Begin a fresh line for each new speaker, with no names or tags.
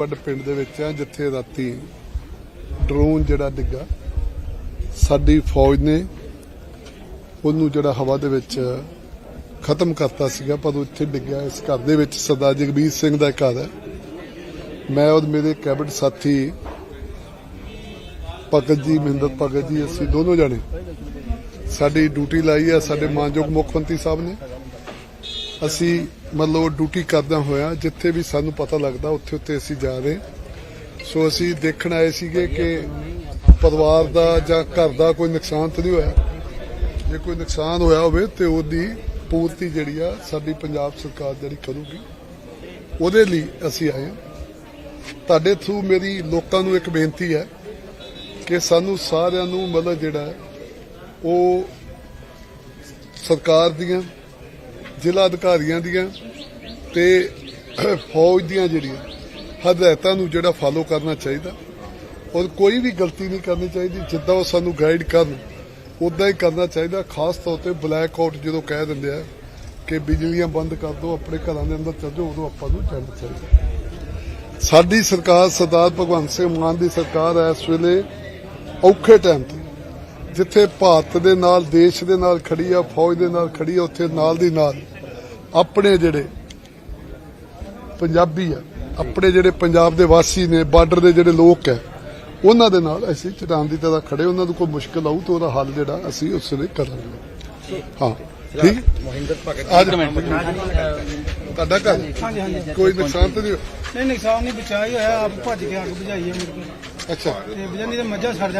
ਵੱਡ ਪਿੰਡ ਦੇ ਵਿੱਚ ਆ, ਜਿੱਥੇ ਰਾਤੀ ਡਰੋਨ ਜਿਹੜਾ ਡਿੱਗਾ। ਸਾਡੀ ਫੌਜ ਨੇ ਉਹਨੂੰ ਜਿਹੜਾ ਹਵਾ ਦੇ ਵਿੱਚ ਖਤਮ ਕਰਤਾ ਸੀਗਾ, ਪਰ ਉਹ ਇੱਥੇ ਡਿੱਗਿਆ। ਇਸ ਘਰ ਦੇ ਵਿੱਚ ਸਰਦਾਰ ਜਗਬੀਰ ਸਿੰਘ ਦਾ ਘਰ ਹੈ। ਮੈਂ ਔਰ ਮੇਰੇ ਕੈਬਨਿਟ ਸਾਥੀ ਭਗਤ ਜੀ, ਮਹਿੰਦਰ ਭਗਤ ਜੀ, ਅਸੀਂ ਦੋਨੋਂ ਜਣੇ ਸਾਡੀ ਡਿਊਟੀ ਲਾਈ ਆ। ਸਾਡੇ ਮਾਨਯੋਗ ਮੁੱਖ ਮੰਤਰੀ ਸਾਹਿਬ ਨੇ ਅਸੀਂ ਮਤਲਬ ਡਿਊਟੀ ਕਰਦਾ ਹੋਇਆ ਜਿੱਥੇ ਵੀ ਸਾਨੂੰ ਪਤਾ ਲੱਗਦਾ ਉੱਥੇ ਉੱਥੇ ਅਸੀਂ ਜਾ ਰਹੇ ਸੋ ਅਸੀਂ ਦੇਖਣ ਆਏ ਸੀਗੇ ਕਿ ਪਰਿਵਾਰ ਦਾ ਜਾਂ ਘਰ ਦਾ ਕੋਈ ਨੁਕਸਾਨ ਤਾਂ ਨਹੀਂ ਹੋਇਆ। ਜੇ ਕੋਈ ਨੁਕਸਾਨ ਹੋਇਆ ਹੋਵੇ ਤੇ ਉਹਦੀ ਪੂਰਤੀ ਜਿਹੜੀ ਆ ਸਾਡੀ ਪੰਜਾਬ ਸਰਕਾਰ ਜਿਹੜੀ ਕਰੂਗੀ, ਉਹਦੇ ਲਈ ਅਸੀਂ ਆਏ ਹਾਂ। ਤੁਹਾਡੇ ਥਰੂ ਮੇਰੀ ਲੋਕਾਂ ਨੂੰ ਇੱਕ ਬੇਨਤੀ ਹੈ ਕਿ ਸਾਨੂੰ ਸਾਰਿਆਂ ਨੂੰ ਮਤਲਬ ਜਿਹੜਾ ਉਹ ਸਰਕਾਰ ਦੀਆਂ ਜ਼ਿਲ੍ਹਾ ਅਧਿਕਾਰੀਆਂ ਦੀਆਂ ਤੇ ਫੌਜ ਦੀਆਂ ਜਿਹੜੀਆਂ ਹਦਾਇਤਾਂ ਨੂੰ ਜਿਹੜਾ ਫਾਲੋ ਕਰਨਾ ਚਾਹੀਦਾ। ਔਰ ਕੋਈ ਵੀ ਗਲਤੀ ਨਹੀਂ ਕਰਨੀ ਚਾਹੀਦੀ, ਜਿੱਦਾਂ ਉਹ ਸਾਨੂੰ ਗਾਈਡ ਕਰਨ ਉਦਾਂ ਹੀ ਕਰਨਾ ਚਾਹੀਦਾ। ਖਾਸ ਤੌਰ ਤੇ ਬਲੈਕ ਆਊਟ ਜਦੋਂ ਕਹਿ ਦਿੰਦੇ ਆ ਕਿ ਬਿਜਲੀਆਂ ਬੰਦ ਕਰ ਦਿਓ, ਆਪਣੇ ਘਰਾਂ ਦੇ ਅੰਦਰ ਚੱਲ ਜਾਓ, ਉਦੋਂ ਆਪਾਂ ਨੂੰ ਚੱਲਣਾ ਚਾਹੀਦਾ। ਸਾਡੀ ਸਰਕਾਰ, ਸਰਦਾਰ ਭਗਵੰਤ ਸਿੰਘ ਮਾਨ ਦੀ ਸਰਕਾਰ ਹੈ ਇਸ ਵੇਲੇ ਔਖੇ ਟਾਈਮ ਤੇ, ਜਿੱਥੇ ਭਾਰਤ ਦੇ ਨਾਲ, ਦੇਸ਼ ਦੇ ਨਾਲ ਖੜੀ ਆ, ਫੌਜ ਦੇ ਨਾਲ ਖੜੀ ਆ, ਉੱਥੇ ਨਾਲ ਦੀ ਨਾਲ। ਆਪਣੇ ਜਿਹੜੇ ਪੰਜਾਬੀ ਆ ਆਪਣੇ ਜਿਹੜੇ ਪੰਜਾਬ ਦੇ ਵਾਸੀ ਨੇ ਬਾਰਡਰ ਦੇ ਜਿਹੜੇ ਲੋਕ ਹੈ ਉਹਨਾਂ ਦੇ ਨਾਲ ਅਸੀਂ ਚਟਾਨ ਦੀ ਤਰ੍ਹਾਂ ਖੜੇ ਉਹਨਾਂ ਨੂੰ ਕੋਈ ਮੁਸ਼ਕਲ ਆਊ ਤਾਂ ਉਹਦਾ ਹੱਲ ਜਿਹੜਾ ਅਸੀਂ ਉਸ ਵੇਲੇ ਕਰਾਂਗੇ ਹਾਂ ਠੀਕ?
ਮਹਿੰਦਰ ਭਗਤ
ਅੱਜ ਤੁਹਾਡਾ ਘਰ?
ਹਾਂਜੀ ਹਾਂਜੀ
ਕੋਈ ਨੁਕਸਾਨ ਤਾਂ ਨਹੀਂ?
ਨਹੀਂ ਨੁਕਸਾਨ ਨਹੀਂ ਬਚਾਈ ਹੋਇਆ ਆਪ ਭੱਜ ਕੇ ਅੱਗ ਬੁਝਾਈ ਹੈ ਮੁੜ ਕੇ।
ਅੱਛਾ।
ਤੇ ਬੁਝਾਣੀ ਤੇ ਮੱਝਾਂ ਸੜ